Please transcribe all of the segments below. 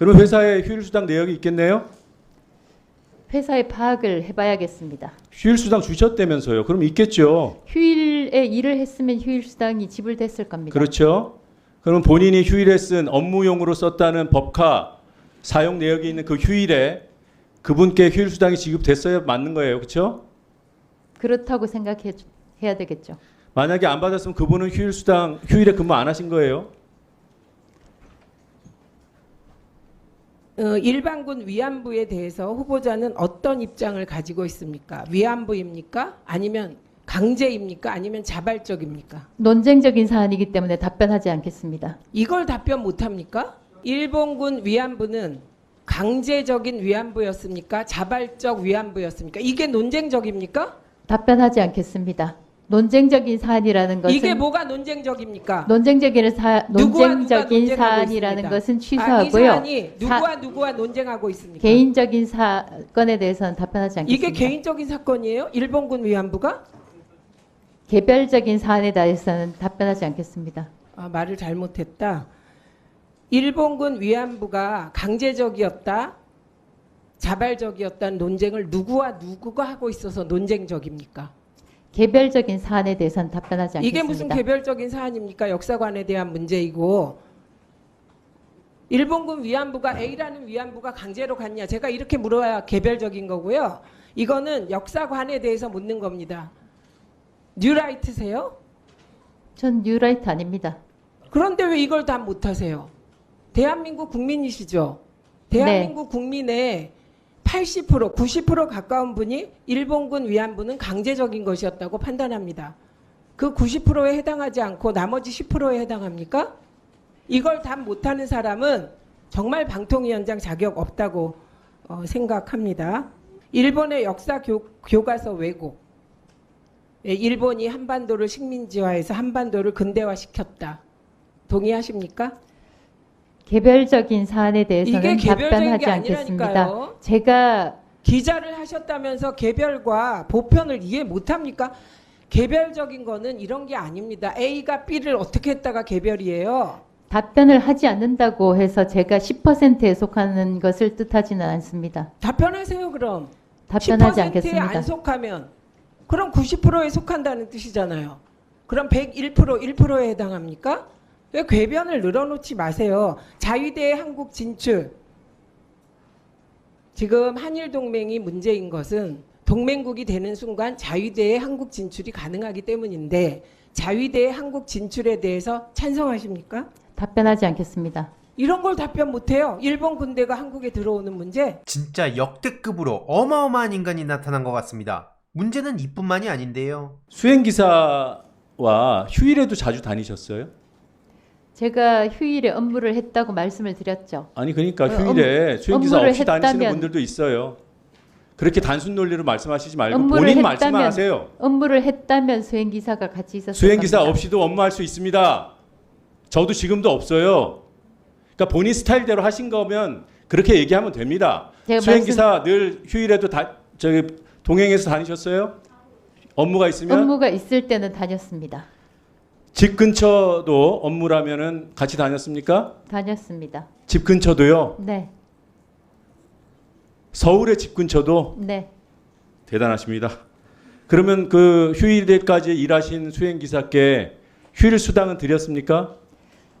그럼 회사에 휴일 수당 내역이 있겠네요? 회사의 파악을 해봐야겠습니다. 휴일 수당 주셨다면서요. 그럼 있겠죠. 휴일에 일을 했으면 휴일 수당이 지불됐을 겁니다. 그렇죠. 그럼 본인이 휴일에 쓴 업무용으로 썼다는 법카 사용 내역이 있는 그 휴일에 그분께 휴일 수당이 지급됐어야 맞는 거예요. 그렇죠? 그렇다고 생각해 해야 되겠죠. 만약에 안 받았으면 그분은 휴일 수당 휴일에 근무 안 하신 거예요. 일반군 위안부에 대해서 후보자는 어떤 입장을 가지고 있습니까? 위안부입니까? 아니면 강제입니까? 아니면 자발적입니까? 논쟁적인 사안이기 때문에 답변하지 않겠습니다. 이걸 답변 못합니까? 일본군 위안부는 강제적인 위안부였습니까? 자발적 위안부였습니까? 이게 논쟁적입니까? 답변하지 않겠습니다. 논쟁적인 사안이라는 것은 이게 뭐가 논쟁적입니까? 논쟁적인 사 누구와 누가 논쟁적인 논쟁하고 사안이라는 있습니다. 것은 아, 이 취소하고요. 사안이 누구와 누구와 논쟁하고 있습니까? 개인적인 사건에 대해서는 답변하지 않겠습니다. 이게 개인적인 사건이에요? 일본군 위안부가? 개별적인 사안에 대해서는 답변하지 않겠습니다. 아, 말을 잘못했다. 일본군 위안부가 강제적이었다, 자발적이었다는 논쟁을 누구와 누구가 하고 있어서 논쟁적입니까? 개별적인 사안에 대해서는 답변하지 않겠습니다. 이게 무슨 개별적인 사안입니까? 역사관에 대한 문제이고 일본군 위안부가 A라는 위안부가 강제로 갔냐? 제가 이렇게 물어야 개별적인 거고요. 이거는 역사관에 대해서 묻는 겁니다. 뉴라이트세요? 전 뉴라이트 아닙니다. 그런데 왜 이걸 다 못하세요? 대한민국 국민이시죠? 네. 대한민국 국민의 80% 90% 가까운 분이 일본군 위안부는 강제적인 것이었다고 판단합니다. 그 90%에 해당하지 않고 나머지 10%에 해당합니까? 이걸 다 못하는 사람은 정말 방통위원장 자격 없다고 어, 생각합니다. 일본의 역사 교, 교과서 왜곡. 예, 일본이 한반도를 식민지화해서 한반도를 근대화시켰다. 동의하십니까? 개별적인 사안에 대해서는 이게 개별적인 답변하지 게 않겠습니다. 아니라니까요. 제가 기자를 하셨다면서 개별과 보편을 이해 못합니까? 개별적인 거는 이런 게 아닙니다. A가 B를 어떻게 했다가 개별이에요. 답변을 하지 않는다고 해서 제가 10%에 속하는 것을 뜻하지는 않습니다. 답변하세요 그럼. 답변하지 10%에 않겠습니다. 안 속하면 그럼 90%에 속한다는 뜻이잖아요. 그럼 101% 1%에 해당합니까? 왜 궤변을 늘어놓지 마세요. 자위대의 한국 진출. 지금 한일 동맹이 문제인 것은 동맹국이 되는 순간 자위대의 한국 진출이 가능하기 때문인데 자위대의 한국 진출에 대해서 찬성하십니까? 답변하지 않겠습니다. 이런 걸 답변 못해요. 일본 군대가 한국에 들어오는 문제. 진짜 역대급으로 어마어마한 인간이 나타난 것 같습니다. 문제는 이뿐만이 아닌데요. 수행 기사와 휴일에도 자주 다니셨어요? 제가 휴일에 업무를 했다고 말씀을 드렸죠. 아니 그러니까 어, 휴일에 수행 기사 업무를 없이 다니시는 했다면- 분들도 있어요. 그렇게 단순 논리로 말씀하시지 말고 업무를 본인 했다면- 말씀만 하세요. 업무를 했다면 수행 기사가 같이 있었을 수행 기사 겁니다. 없이도 업무할 수 있습니다. 저도 지금도 없어요. 그러니까 본인 스타일대로 하신 거면 그렇게 얘기하면 됩니다. 제가 수행 말씀- 기사 늘 휴일에도 다 저기 동행해서 다니셨어요? 업무가 있으면 업무가 있을 때는 다녔습니다. 집 근처도 업무라면은 같이 다녔습니까? 다녔습니다. 집 근처도요. 네, 서울의 집 근처도 네. 대단하십니다. 그러면 그 휴일에까지 일하신 수행 기사께 휴일 수당은 드렸습니까?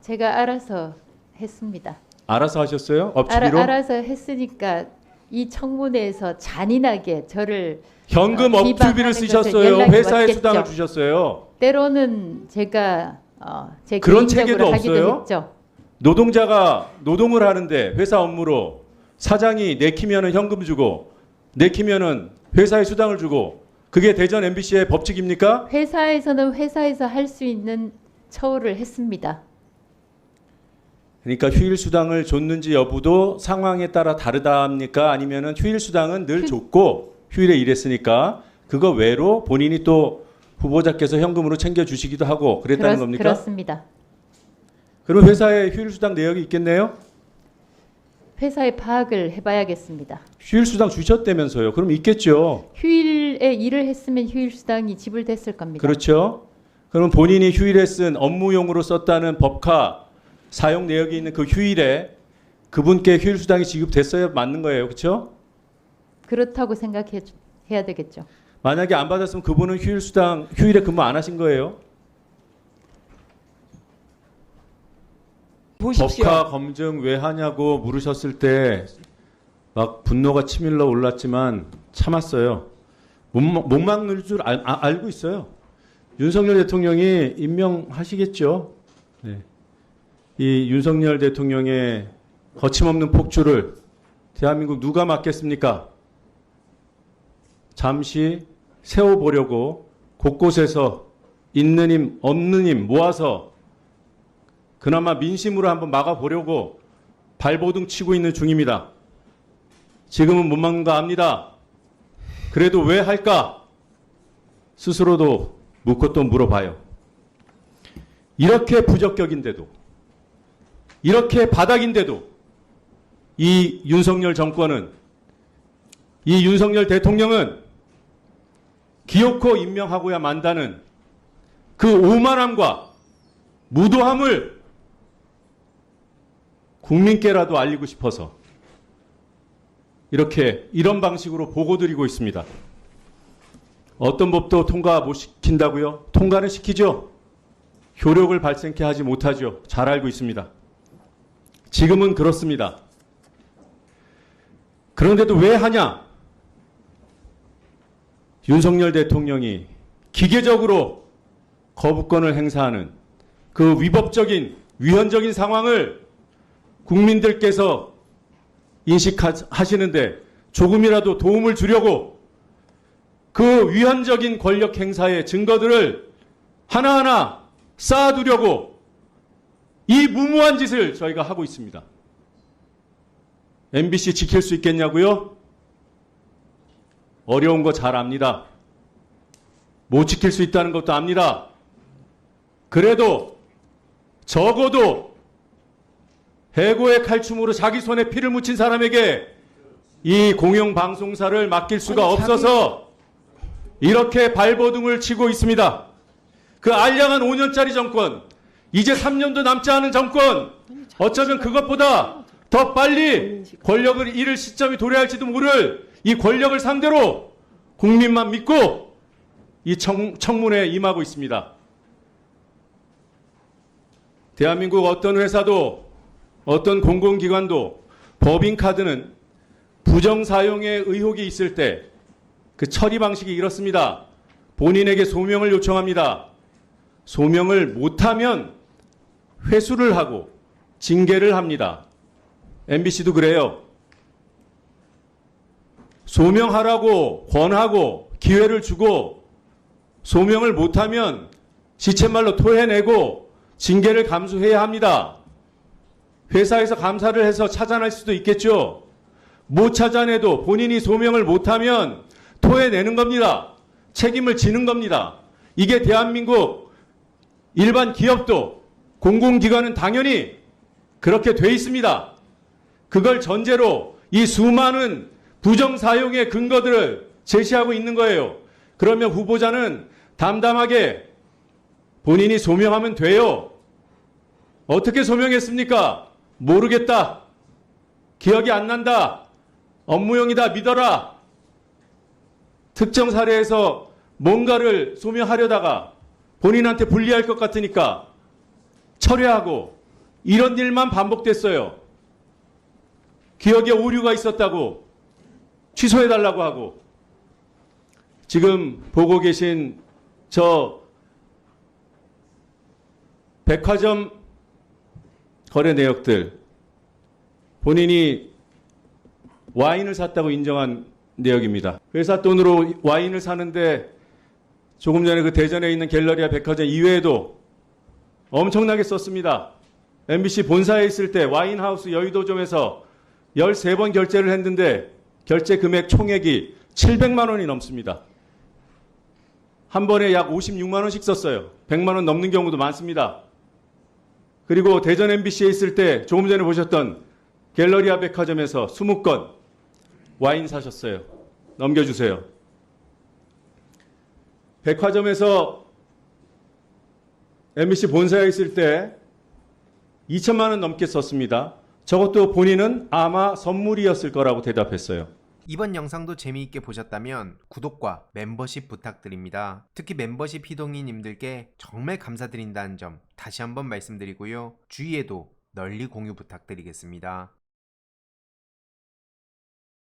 제가 알아서 했습니다. 알아서 하셨어요? 알아, 업체비로? 알아 서 했으니까 이 청문회에서 잔인하게 저를 현금 어, 업투비를 것을 쓰셨어요. 회사에 왔겠죠. 수당을 주셨어요. 때로는 제가 어, 제 그런 개인적으로 체계도 하기도 없어요? 했죠. 노동자가 노동을 하는데 회사 업무로 사장이 내키면은 현금 주고 내키면은 회사에 수당을 주고 그게 대전 MBC의 법칙입니까? 회사에서는 회사에서 할 수 있는 처우를 했습니다. 그러니까 휴일 수당을 줬는지 여부도 상황에 따라 다르다 합니까? 아니면은 휴일 수당은 늘 휴- 줬고 휴일에 일했으니까 그거 외로 본인이 또 후보자께서 현금으로 챙겨 주시기도 하고 그랬다는 그렇- 겁니까? 그렇습니다. 그럼 회사에 휴일 수당 내역이 있겠네요? 회사의 파악을 해봐야겠습니다. 휴일 수당 주셨다면서요. 그럼 있겠죠. 휴일에 일을 했으면 휴일 수당이 지불됐을 겁니다. 그렇죠. 그럼 본인이 휴일에 쓴 업무용으로 썼다는 법카 사용 내역이 있는 그 휴일에 그분께 휴일 수당이 지급됐어야 맞는 거예요. 그렇죠? 그렇다고 생각해 주- 해야 되겠죠. 만약에 안 받았으면 그분은 휴일 수당 휴일에 근무 안 하신 거예요. 보십시오. 법카 검증 왜 하냐고 물으셨을 때 막 분노가 치밀러 올랐지만 참았어요. 못, 막- 못 막는 줄 알, 아- 알고 있어요. 윤석열 대통령이 임명하시겠죠. 네. 이 윤석열 대통령의 거침없는 폭주를 대한민국 누가 막겠습니까? 잠시 세워보려고 곳곳에서 있는 힘, 없는 힘 모아서 그나마 민심으로 한번 막아보려고 발버둥 치고 있는 중입니다. 지금은 못 막는 거 압니다. 그래도 왜 할까? 스스로도 묻고 또 물어봐요. 이렇게 부적격인데도, 이렇게 바닥인데도, 이 윤석열 정권은, 이 윤석열 대통령은 기어코 임명하고야 만다는 그 오만함과 무도함을 국민께라도 알리고 싶어서 이렇게 이런 방식으로 보고드리고 있습니다. 어떤 법도 통과 못 시킨다고요? 통과는 시키죠. 효력을 발생케 하지 못하죠. 잘 알고 있습니다. 지금은 그렇습니다. 그런데도 왜 하냐? 윤석열 대통령이 기계적으로 거부권을 행사하는 그 위법적인 위헌적인 상황을 국민들께서 인식하시는데 조금이라도 도움을 주려고 그 위헌적인 권력 행사의 증거들을 하나하나 쌓아두려고 이 무모한 짓을 저희가 하고 있습니다. MBC 지킬 수 있겠냐고요? 어려운 거 잘 압니다. 못 지킬 수 있다는 것도 압니다. 그래도 적어도 해고의 칼춤으로 자기 손에 피를 묻힌 사람에게 이 공영방송사를 맡길 수가 아니, 없어서 이렇게 발버둥을 치고 있습니다. 그 알량한 5년짜리 정권, 이제 3년도 남지 않은 정권, 어쩌면 그것보다 더 빨리 권력을 잃을 시점이 도래할지도 모를 이 권력을 상대로 국민만 믿고 이 청, 청문회에 임하고 있습니다. 대한민국 어떤 회사도 어떤 공공기관도 법인카드는 부정 사용의 의혹이 있을 때 그 처리 방식이 이렇습니다. 본인에게 소명을 요청합니다. 소명을 못하면 회수를 하고 징계를 합니다. MBC도 그래요. 소명하라고 권하고 기회를 주고 소명을 못하면 지체말로 토해내고 징계를 감수해야 합니다. 회사에서 감사를 해서 찾아낼 수도 있겠죠. 못 찾아내도 본인이 소명을 못하면 토해내는 겁니다. 책임을 지는 겁니다. 이게 대한민국 일반 기업도 공공기관은 당연히 그렇게 돼 있습니다. 그걸 전제로 이 수많은 부정 사용의 근거들을 제시하고 있는 거예요. 그러면 후보자는 담담하게 본인이 소명하면 돼요. 어떻게 소명했습니까? 모르겠다. 기억이 안 난다. 업무용이다. 믿어라. 특정 사례에서 뭔가를 소명하려다가 본인한테 불리할 것 같으니까 철회하고 이런 일만 반복됐어요. 기억에 오류가 있었다고 취소해달라고 하고 지금 보고 계신 저 백화점 거래 내역들 본인이 와인을 샀다고 인정한 내역입니다. 회사 돈으로 와인을 사는데 조금 전에 그 대전에 있는 갤러리아 백화점 이외에도 엄청나게 썼습니다. MBC 본사에 있을 때 와인하우스 여의도점에서 13번 결제를 했는데 결제 금액 총액이 700만 원이 넘습니다. 한 번에 약 56만 원씩 썼어요. 100만 원 넘는 경우도 많습니다. 그리고 대전 MBC에 있을 때 조금 전에 보셨던 갤러리아 백화점에서 20건 와인 사셨어요. 넘겨주세요. 백화점에서 MBC 본사에 있을 때 2천만 원 넘게 썼습니다. 저것도 본인은 아마 선물이었을 거라고 대답했어요. 이번 영상도 재미있게 보셨다면 구독과 멤버십 부탁드립니다. 특히 멤버십 희동이님들께 정말 감사드린다는 점 다시 한번 말씀드리고요. 주위에도 널리 공유 부탁드리겠습니다.